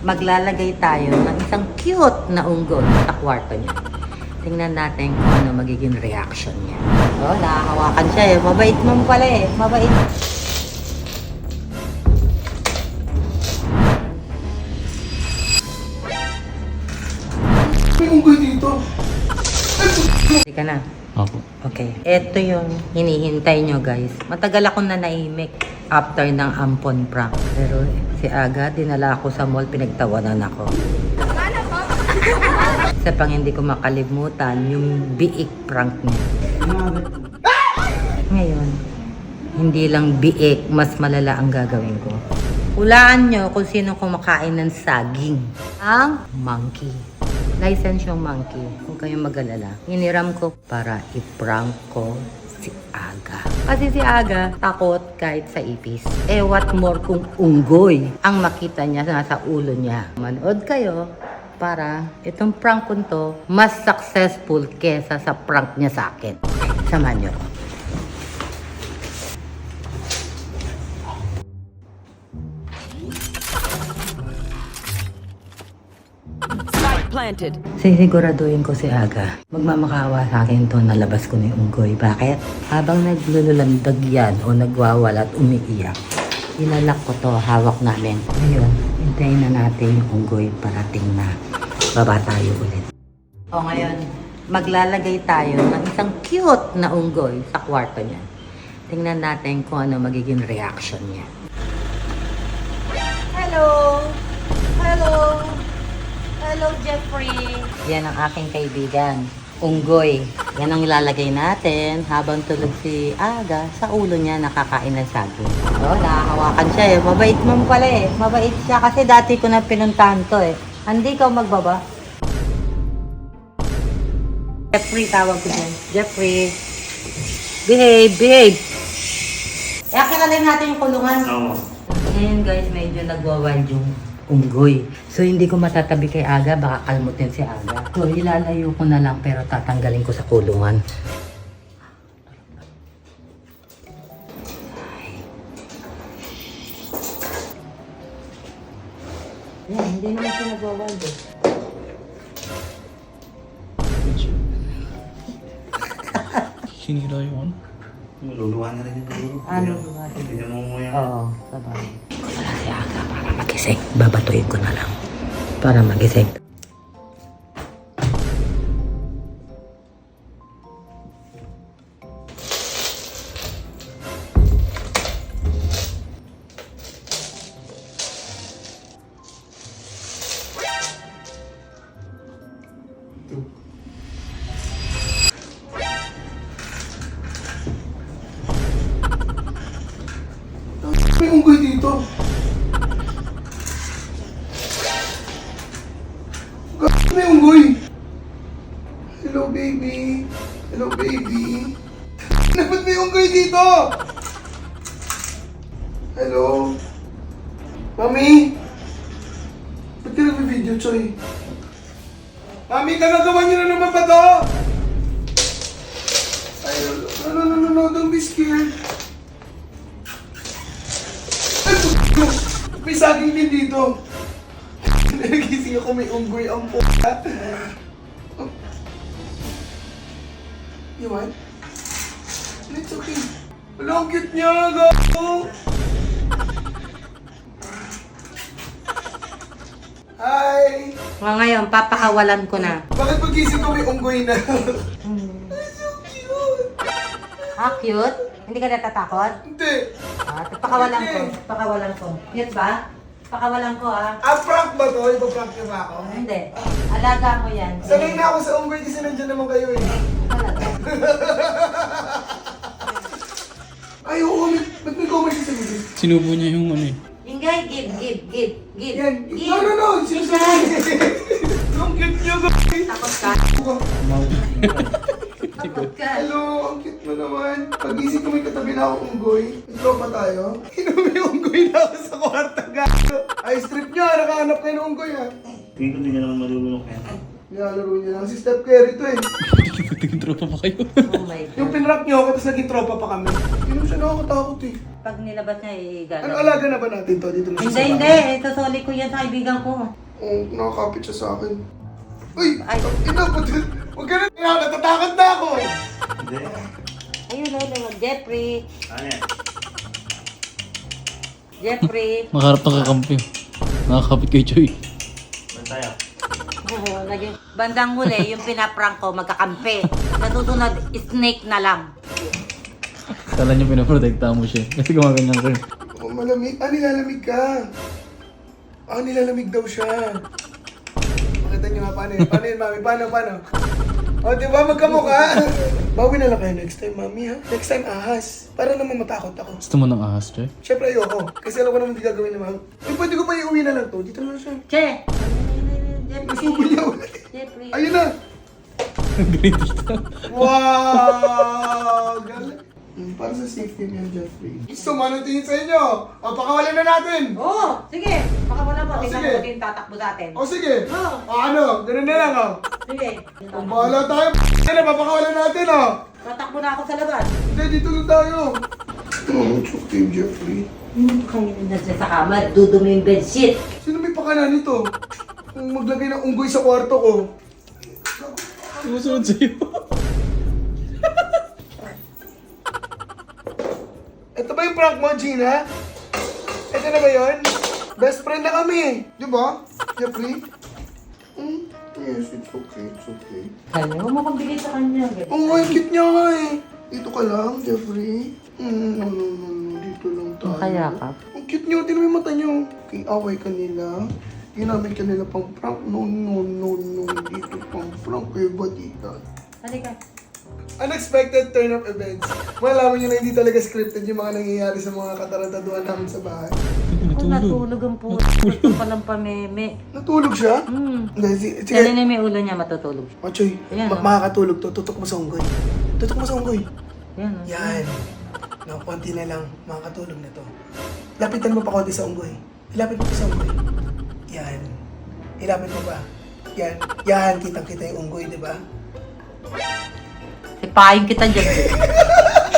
maglalagay tayo ng isang cute na unggoy sa kwarto niya. Tingnan natin kung ano magiging reaction niya. Oh, nakahawakan siya eh. Mabait mo pala eh. Mabait. May unggoy dito. Hindi ka na. Opo. Okay. Ito yung hinihintay nyo guys. Matagal ako na naimik after ng ampon prank. Pero si Aga, dinala ako sa mall, pinagtawanan ako. Isa pang hindi ko makalimutan, yung biik prank niya. Ngayon, hindi lang biik, mas malala ang gagawin ko. Hulaan nyo kung sino kumakain ng saging. Ang monkey. License yung monkey. Kung kayong mag-alala. Hiniram ko para i-prank ko Aga. Kasi si Aga, takot kahit sa ipis. Eh, what more kung unggoy ang makita niya nasa ulo niya. Manood kayo para itong prank ko to mas successful kesa sa prank niya sa akin. Samahan niyo planted. Sisiguraduhin ko si Aga. Magmamakawa sa akin to na labas ko na yung unggoy. Bakit? Habang naglululandag yan o nagwawala at umiiyak, inalak ko to, hawak namin. Ngayon, hintayin na natin yung unggoy parating na baba tayo ulit. O ngayon, maglalagay tayo ng isang cute na unggoy sa kwarto niya. Tingnan natin kung ano magiging reaction niya. Hello! Hello! Hello, Jeffrey. Yan ang aking kaibigan. Unggoy. Yan ang ilalagay natin habang tulog si Aga sa ulo niya nakakain ng saging. Oh, nakahawakan siya eh. Mabait mo pala eh. Mabait siya kasi dati ko na pinuntahan to eh. Hindi ka magbaba. Jeffrey, tawag ko dyan. Jeffrey. Behave, behave. Kaya kilalain natin yung kulungan. Oo. Ngayon guys, medyo nagwawild yung unggoy. So hindi ko matatabi kay Aga, baka kalmutin si Aga. So ilalayo ko na lang pero tatanggalin ko sa kulungan. Yan, hindi naman siya nagwawild eh. Sinira ano? Luluwa na rin yung. Ano? Tignan mo mo yan. Oo, sabay. Wala si Aga para magising. Babatuin ko na lang. Para magising. Baby. Hello, baby. Dapat may unggoy dito. Hello. Mami? Ba't ka nag-video, Choy? Mami, nagagawa niyo na naman ba to? Ay, no, no, no, no, no, don't be scared. May saging din dito. Nagising ako may unggoy ang puta. You want? It's okay. Wala, ang cute niya, gago! Hi! Mga ngayon, papakawalan ko na. Bakit pagising ko may unggoy na? Ay, so cute! Ah, cute? Hindi ka natatakot? Hindi! Ah, pakawalan ko. Pakawalan ko. Cute ba? Pakawalan ko ah. Ah, prank ba to? Ipa-prank niyo ba ako? Hindi. Alaga mo yan. Sanay na ako sa unggoy kasi nandiyan naman kayo eh. Ay, oo, may, ba't may comment sa sabi? Sinubo niya yung ano eh. Ingay, give, give, give, give. Yan. Give. No, no, no. Sinasabi. Ang cute niyo, guys. Takot ka? Takot ka? Hello, ang cute mo naman. Pag-isip ko may katabi na ako unggoy. Tropa tayo. May unggoy na ako sa kwarta, gato. Ay, strip niyo. Nakahanap kayo ng unggoy, ha. Tingin ko hindi niya naman malulunok yan. Nilalaro niya lang. Si Steph Curry to, eh. Tingin tropa pa kayo. Oh my God. Yung pinrap niyo ako, tapos naging tropa pa kami. Hindi siya nakakatakot, eh. pag nilabas niya, igagawin. Ano alaga na ba natin to? Dito na siya Hindi, sa hindi. bahay. Ito, soli ko yan sa kaibigan ko. Oo, nakakapit siya sa akin. Uy! Ay. Ina, ba't Huwag ka na. Ina, natatakot na ako. Hindi. Ayun, lolo. Jeffrey. Ano yan? Jeffrey. Makarap na kakampi. Nakakapit kay Choy. Saan tayo? Oo, naging bandang huli, yung pinaprank ko, magkakampi. Nasusunod, snake na lang. Kala niya pinaprotekta mo siya. Kasi gumaganyan rin. Oh, malamig. Ah, nilalamig ka. Ah, nilalamig daw siya. Makita niyo nga paano yun. Paano yun, mami? Paano, paano? O, di ba? Magkamukha. Bawi na lang kayo next time, mami, ha? Next time, ahas. Para naman matakot ako. Gusto mo ng ahas, Choy? Siyempre, ayoko. Kasi alam ko naman hindi gagawin ni ma'am. Eh, pwede ko pa iuwi na lang to. Dito na lang siya. Che! Niya ulit. Jeffrey. Ayun na. Wow! Galing. Hmm, para sa safety niya, Jeffrey. So, manong tingin sa inyo? O, pakawalan na natin. Oo, oh, sige. Baka wala mo. Oh, Tingnan sige. mo din tatakbo sa atin. O, sige. Oo. O, ano? Ganun na lang, o. Sige. Kung bahala tayo, na, papakawalan natin, o. Tatakbo na ako sa labas. Hindi, dito lang tayo. Oh, choke team, Jeffrey. Hmm, kayo na sa kama. Dudumi yung bedsheet. Sino may pakana nito? Maglagay ng unggoy sa kwarto ko. Sumusunod sa'yo. Ito ba yung prank mo, Gina? Ito na ba yun? Best friend na kami. Di ba? Jeffrey? Hmm? Yes, it's okay, it's okay. Kanya, huwag mo kang bigay sa kanya. Ang oh, cute niya nga eh. Dito ka lang, Jeffrey. Hmm, no, no, no, no. Dito lang tayo. Kaya ka. Ang cute niyo, tinan mo yung mata niyo. Okay, away ka nila. Ginamit ka nila pang prank. No, no, no, no. Dito pang prank. Kayo ba dito? Halika. Unexpected turn of events. Malaman niyo na hindi talaga scripted yung mga nangyayari sa mga katarantaduhan namin sa bahay. Ako natulog ang puso. Gusto pa lang pameme. Natulog siya? Hmm. Hindi, si- sige. na may ulo niya matutulog. Machoy, Ayan, ma- oh. makakatulog to. Tutok mo sa unggoy. Tutok mo sa unggoy. Yan. oh. Yan. No, konti na lang. Makakatulog na to. Lapitan mo pa konti sa unggoy. Ilapit mo pa sa unggoy. Yan. Ilapit mo pa. Yan. Yan. Kitang-kita yung unggoy, di ba? Sipahin kita dyan.